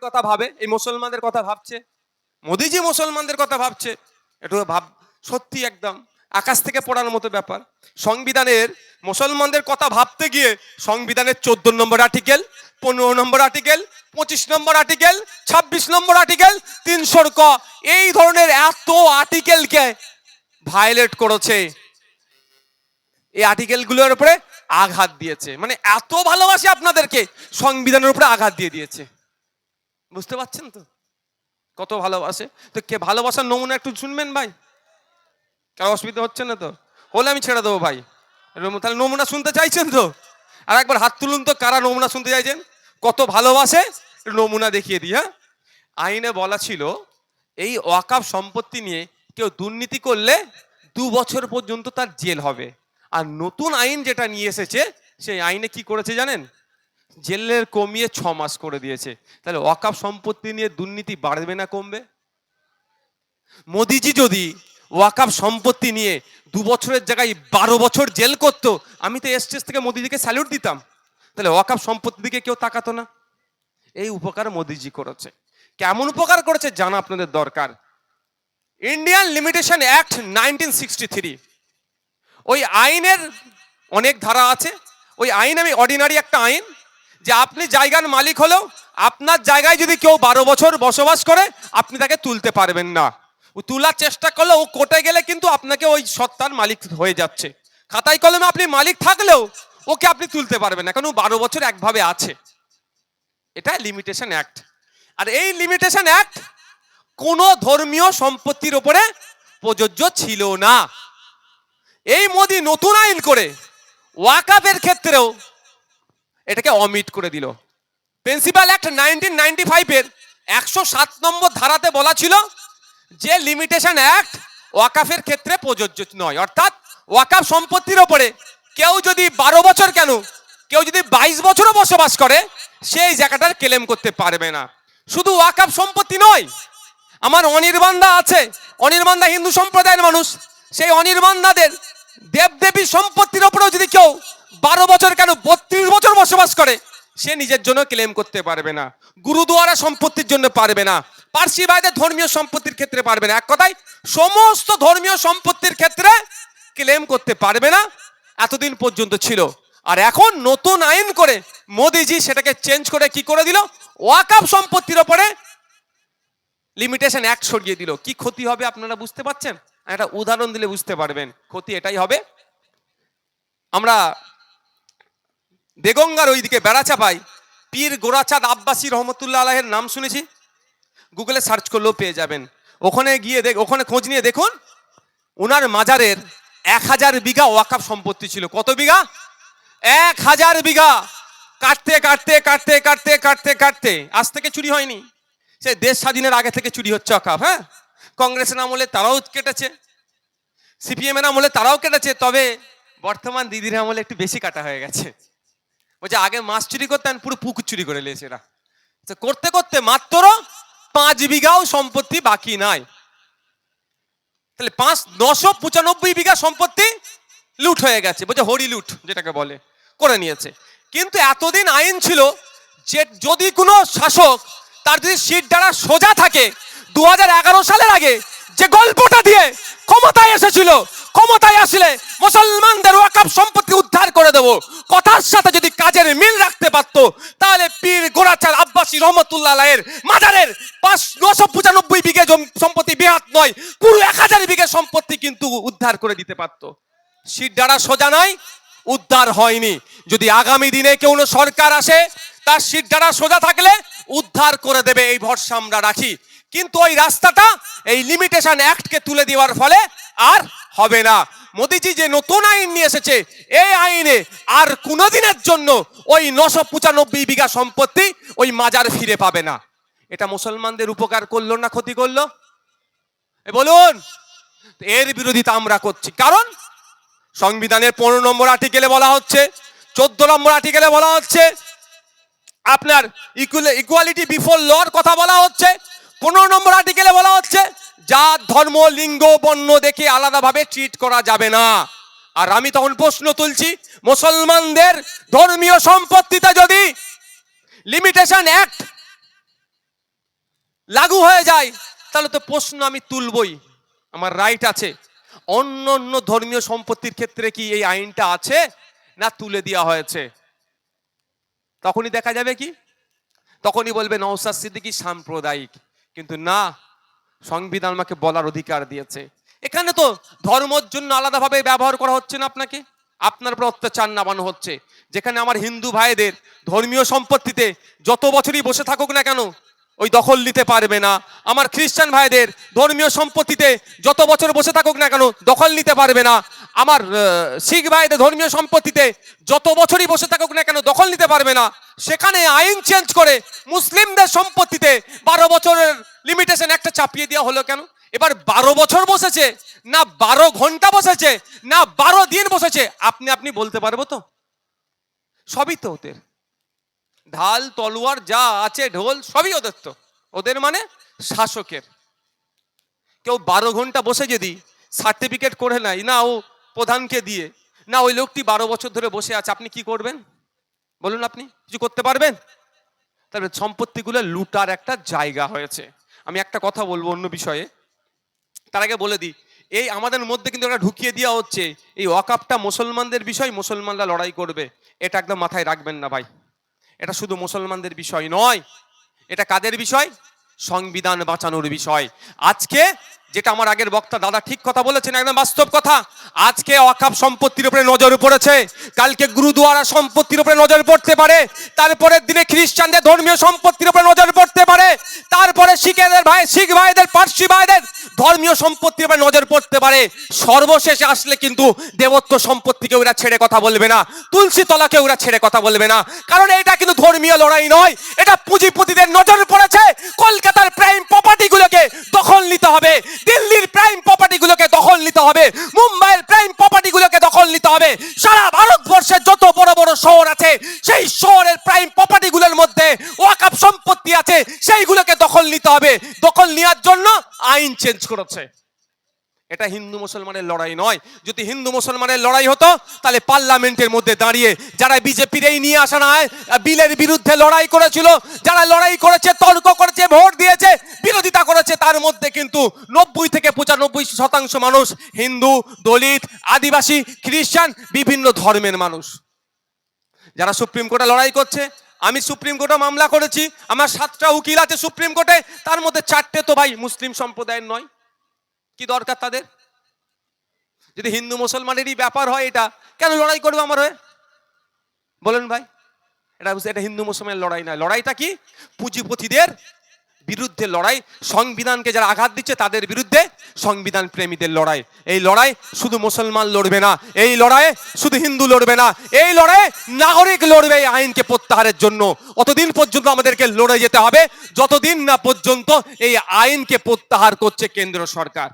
মুসলমানদের কথা ভাবে, এই মুসলমানদের কথা ভাবছে, মোদিজি মুসলমানদের কথা ভাবছে একটু ভাব, সত্যি একদম, আকাশ থেকে পড়ার মতো ব্যাপার। সংবিধানের, মুসলমানদের কথা ভাবতে গিয়ে সংবিধানের চোদ্দ নম্বর আর্টিকেল পনেরো নম্বর আর্টিকেল পঁচিশ নম্বর আর্টিকেল ছাব্বিশ নম্বর আর্টিকেল তিনশোর ক, এই ধরনের এত আর্টিকেলকে ভায়োলেট করেছে। এই আর্টিকেলগুলোর উপরে আঘাত দিয়েছে। মানে এত ভালোবাসে আপনাদেরকে, সংবিধানের উপরে আঘাত দিয়ে দিয়েছে। বুঝতে পারছেন তো? কত ভালোবাসে? তো কে ভালোবাসার নমুনা একটু শুনবেন ভাই? কারও অসুবিধা হচ্ছে না তো? হলে আমি ছেড়ে দেবো ভাই। তাহলে নমুনা শুনতে চাইছেন তো? আর একবার হাত তুলুন তো, কারা নমুনা শুনতে চাইছেন? কত ভালোবাসে? নমুনা দেখিয়ে দিই হ্যাঁ? আইনে বলা ছিল, এই ওয়াকাফ সম্পত্তি নিয়ে কেউ দুর্নীতি করলে দু বছর পর্যন্ত তার জেল হবে। আর নতুন আইন যেটা নিয়ে এসেছে, সেই আইনে কি করেছে জানেন? জেলের কমিয়ে ছ মাস করে দিয়েছে। তাহলে ওয়াকাফ সম্পত্তি নিয়ে দুর্নীতি বাড়বে না কমবে? মোদিজি যদি ওয়াকাফ সম্পত্তি নিয়ে দু বছরের জায়গায় বারো বছর জেল করতো, আমি তো এসটেস থেকে মোদিজিকে স্যালুট দিতাম। তাহলে ওয়াকাফ সম্পত্তির দিকে কেউ তাকাতো না? এই উপকার মোদিজি করেছে। কেমন উপকার করেছে জানা আপনাদের দরকার। Indian limitation act nineteen sixty three. ওই আইনের অনেক ধারা আছে। ওই আইন আমি অর্ডিনারি একটা আইন। যে আপনি জায়গার মালিক হলেও আপনার জায়গায় যদি কেউ বারো বছর বসবাস করে, আপনি তাকে তুলতে পারবেন না। ও তোলার চেষ্টা করলে ও কোটে গেলে কিন্তু আপনাকে ওই সত্তার মালিক হয়ে যাচ্ছে। খাতায় কলমে আপনি মালিক থাকলেও ওকে আপনি তুলতে পারবেন না, কারণ ও বারো বছর একভাবে আছে। এটা লিমিটেশন অ্যাক্ট আর এই লিমিটেশন অ্যাক্ট কোনো ধর্মীয় সম্পত্তির ওপরে প্রযোজ্য ছিল না। এই মোদি নতুন আইন করে ওয়াকাফের ক্ষেত্রেও এটাকে অমিট করে দিল। প্রিন্সিপাল অ্যাক্ট নাইনটিন নাইনটি ফাইভের একশো সাত নম্বর ধারাতে বলা ছিল যে লিমিটেশন অ্যাক্ট ওয়াকাফের ক্ষেত্রে প্রযোজ্য নয়। অর্থাৎ ওয়াকাফ সম্পত্তির ওপরে কেউ যদি বারো বছর কেন, কেউ যদি বাইশ বছরও বসবাস করে, সেই জায়গাটার ক্লেম করতে পারবে না। শুধু ওয়াকাফ সম্পত্তি নয়, আমার অনির্বান্ধা আছে অনির্বান্ধা হিন্দু সম্প্রদায়ের মানুষ, সেই অনির্বান্ধাদের দেবদেবী সম্পত্তির ওপরেও যদি কেউ বারো বছর কেন, বত্রিশ বসবাস করে, সে নিজের জন্য ক্লেম করতে পারবে না। গুরুদুয়ারা সম্পত্তির জন্য পারবে না। পার্সি ভাইদের ধর্মীয় সম্পত্তির ক্ষেত্রে পারবে না। এক কথায়, সমস্ত ধর্মীয় সম্পত্তির ক্ষেত্রে ক্লেম করতে পারবে না। এতদিন পর্যন্ত ছিল। আর এখন নতুন আইন করে মোদিজি সেটাকে চেঞ্জ করে কি করে দিল? ওয়াকাপ সম্পত্তির ওপরে লিমিটেশন এক সরিয়ে দিল। কি ক্ষতি হবে আপনারা বুঝতে পারছেন? একটা উদাহরণ দিলে বুঝতে পারবেন। ক্ষতি এটাই হবে। আমরা দেগঙ্গার ওইদিকে বেড়াচা পাই পীর গোরাচাঁদ আব্বাসী রহমতুল্লাহ আলাহের নাম শুনেছি? গুগলে সার্চ করলেও পেয়ে যাবেন। ওখানে গিয়ে দেখ ওখানে খোঁজ নিয়ে দেখুন ওনার মাজারের এক হাজার বিঘা ওয়াকাপ সম্পত্তি ছিল। কত বিঘা? এক হাজার বিঘা। কাটতে কাটতে কাটতে কাটতে কাটতে কাটতে। আজ থেকে চুরি হয়নি। সে দেশ স্বাধীনের আগে থেকে চুরি হচ্ছে অকাপ হ্যাঁ? কংগ্রেসের আমলে তারাও কেটেছে। সিপিএম এর আমলে তারাও কেটেছে। তবে বর্তমান দিদির আমলে একটু বেশি কাটা হয়ে গেছে। বলছে, আগে মাছ চুরি করতেন পুরো পুকুর চুরি করে নিয়েছে এরা। করতে করতে মাত্র পাঁচ বিঘাও সম্পত্তি বাকি নাই। তাহলে পাঁচ, নশো পঁচানব্বই বিঘা সম্পত্তি লুট হয়ে গেছে, বলছে হরি লুট যেটাকে বলে, করে নিয়েছে। কিন্তু এতদিন আইন ছিল যে যদি কোনো শাসক তার যদি সিট দ্বারা সোজা থাকে দু হাজার এগারো সালের আগে যে গল্পটা দিয়ে ক্ষমতায় এসেছিল, ক্ষমতায় আসলে মুসলমানদের ওয়াকাপ সম্পত্তি উদ্ধার কথার সাথে যদি কাজের মিল রাখতে পারতো, তাহলে পীর গোরাচার আব্বাসী রহমতুল্লাহ আলাইয়ের মাজারের পাঁচ, নশো পঁচানব্বই বিঘে সম্পত্তি বেহাত নয়, পুরো এক হাজার বিঘে সম্পত্তি কিন্তু উদ্ধার করে দিতে পারতো। সিট দ্বারা সোজা নয়, উদ্ধার হয়নি। যদি আগামী দিনে কেউ সরকার আসে, তার সিট দ্বারা সোজা থাকলে উদ্ধার করে দেবে এই ভরসা আমরা রাখি। কিন্তু ওই রাস্তাটা, এই লিমিটেশন অ্যাক্টকে তুলে দেওয়ার ফলে আর হবে না। মোদিজি যে নতুন আইন নিয়ে এসেছে, এই আইনে আর কোনোদিনের জন্য ওই নশো পঁচানব্বই বিঘা সম্পত্তি ওই মাজার ফিরে পাবে না। এটা মুসলমানদের উপকার করল না ক্ষতি করল? এ বলুন, এর বিরোধিতা আমরা করছি। কারণ সংবিধানের পনেরো নম্বর আর্টিকেলে বলা হচ্ছে, চোদ্দ নম্বর আর্টিকেলে বলা হচ্ছে, আপনার ইকুয়ালিটি বিফোর লর কথা বলা হচ্ছে, পনেরো নম্বর আর্টিকেলে বলা হচ্ছে জাত ধর্ম, লিঙ্গ, বর্ণ দেখে আলাদাভাবে ট্রিট করা যাবে না। আর আমি তখন প্রশ্ন তুলছি, মুসলমানদের ধর্মীয় সম্পত্তিতে যদি লিমিটেশন অ্যাক্ট লাগু হয়ে যায়, তাহলে তো প্রশ্ন আমি তুলবই। আমার রাইট আছে। অন্য অন্য ধর্মীয় সম্পত্তির ক্ষেত্রে কি এই আইনটা আছে, না তুলে দেওয়া হয়েছে? তখনই দেখা যাবে কি? তখনই বলবে নওসাদ সিদ্দিকী সাম্প্রদায়িক। কিন্তু না সংবিধান আমাকে বলার অধিকার দিয়েছে। এখানে তো ধর্মর জন্য আলাদাভাবে ব্যবহার করা হচ্ছে না আপনাকে? আপনার উপর অত্যাচার নামানো হচ্ছে। যেখানে আমার হিন্দু ভাইদের ধর্মীয় সম্পত্তিতে যত বছরই বসে থাকুক না কেন, ওই দখল নিতে পারবে না। আমার খ্রিস্টান ভাইদের ধর্মীয় সম্পত্তিতে যত বছর বসে থাকুক না কেন, দখল নিতে পারবে না। আমার শিখ ভাইদের ধর্মীয় সম্পত্তিতে যত বছরই বসে থাকুক না কেন, দখল নিতে পারবে না। সেখানে আইন চেঞ্জ করে মুসলিমদের সম্পত্তিতে বারো বছরের লিমিটেশন একটা চাপিয়ে দেওয়া হলো কেন? এবার বারো বছর বসেছে, না বারো ঘণ্টা বসেছে, না বারো দিন বসেছে। আপনি আপনি বলতে পারব তো? সবই তো ওদের। ঢাল, তলোয়ার যা আছে, ঢোল, সবই ওদের তো। ওদের মানে শাসকের। কেউ বারো ঘণ্টা বসে যদি সার্টিফিকেট করে নেয়, না ও প্রধানকে দিয়ে, না ওই লোকটি বারো বছর ধরে বসে আছে, আপনি কি করবেন? বলুন আপনি, কিছু করতে পারবেন? তবে সম্পত্তিগুলো লুটার একটা জায়গা হয়েছে। আমি একটা কথা বলব অন্য বিষয়ে। তার আগে বলে দিই, এই আমাদের মধ্যে কিন্তু একটা ঢুকিয়ে দেওয়া হচ্ছে। এই ওয়াকাপটা মুসলমানদের বিষয়, মুসলমানরা লড়াই করবে। এটা একদম মাথায় রাখবেন না ভাই। এটা শুধু মুসলমানদের বিষয় নয়, এটা কাদের বিষয়? সংবিধান বাঁচানোর বিষয়। আজকে যেটা আমার আগের বক্তা দাদা ঠিক কথা বলেছেন, একদম বাস্তব কথা। আজকে অকাপ সম্পত্তির উপরে নজর পড়েছে। কালকে গুরুদুয়ারা সম্পত্তির উপরে নজর পড়তে পারে। তারপরের দিনে খ্রিস্টানদের ধর্মীয় সম্পত্তির উপরে নজর পড়তে পারে। তারপরে শিখেদের ভাই, শিখ ভাইদের, পার্সি ভাইদের ধর্মীয় সম্পত্তির উপরে নজর পড়তে পারে। সর্বশেষে আসলে কিন্তু দেবত্ব সম্পত্তিকে ওরা ছেড়ে কথা বলবে না। তুলসী তলাকে ওরা ছেড়ে কথা বলবে না। কারণ এটা কিন্তু ধর্মীয় লড়াই নয়। এটা পুঁজিপতিদের নজর পড়েছে। কলকাতার প্রাইম প্রপার্টিগুলোকে দখল নিতে হবে দিল্লির প্রাইম প্রপার্টিগুলোকে দখল নিতে হবে মুম্বাইয়ের প্রাইম প্রপার্টিগুলোকে দখল নিতে হবে সারা ভারতবর্ষের যত বড় বড় শহর আছে, সেই শহরের প্রাইম প্রপার্টিগুলোর মধ্যে ওয়াকাপ সম্পত্তি আছে, সেইগুলোকে দখল নিতে হবে। দখল নেওয়ার জন্য আইন চেঞ্জ করেছে। এটা হিন্দু মুসলমানের লড়াই নয়। যদি হিন্দু মুসলমানের লড়াই হতো, তাহলে পার্লামেন্টের মধ্যে দাঁড়িয়ে যারা বিজেপির এই নিয়ে আসা নয় বিলের বিরুদ্ধে লড়াই করেছিল, যারা লড়াই করেছে, তর্ক করেছে, ভোট দিয়েছে, বিরোধিতা করেছে, তার মধ্যে কিন্তু নব্বই থেকে পঁচানব্বই শতাংশ মানুষ হিন্দু, দলিত, আদিবাসী, খ্রিস্টান, বিভিন্ন ধর্মের মানুষ। যারা সুপ্রিম কোর্টে লড়াই করছে, আমি সুপ্রিম কোর্টে মামলা করেছি, আমার সাতটা উকিল আছে সুপ্রিম কোর্টে, তার মধ্যে চারটে তো ভাই মুসলিম সম্প্রদায়ের নয়। কি দরকার তাদের? যদি হিন্দু মুসলমানেরই ব্যাপার হয় এটা, কেন লড়াই করবে আমার হয়ে? বলেন ভাই, এটা এটা হিন্দু মুসলমানের লড়াই নয়। লড়াইটা কি? পুঁজিপতিদের বিরুদ্ধে লড়াই, সংবিধানকে যারা আঘাত দিচ্ছে তাদের বিরুদ্ধে সংবিধান প্রেমীদের লড়াই। এই লড়াই শুধু মুসলমান লড়বে না, এই লড়াই শুধু হিন্দু লড়বে না, এই লড়াই নাগরিক লড়বে এই আইনকে প্রত্যাহারের জন্য। অতদিন পর্যন্ত আমাদেরকে লড়ে যেতে হবে, যতদিন না পর্যন্ত এই আইনকে প্রত্যাহার করছে কেন্দ্র সরকার।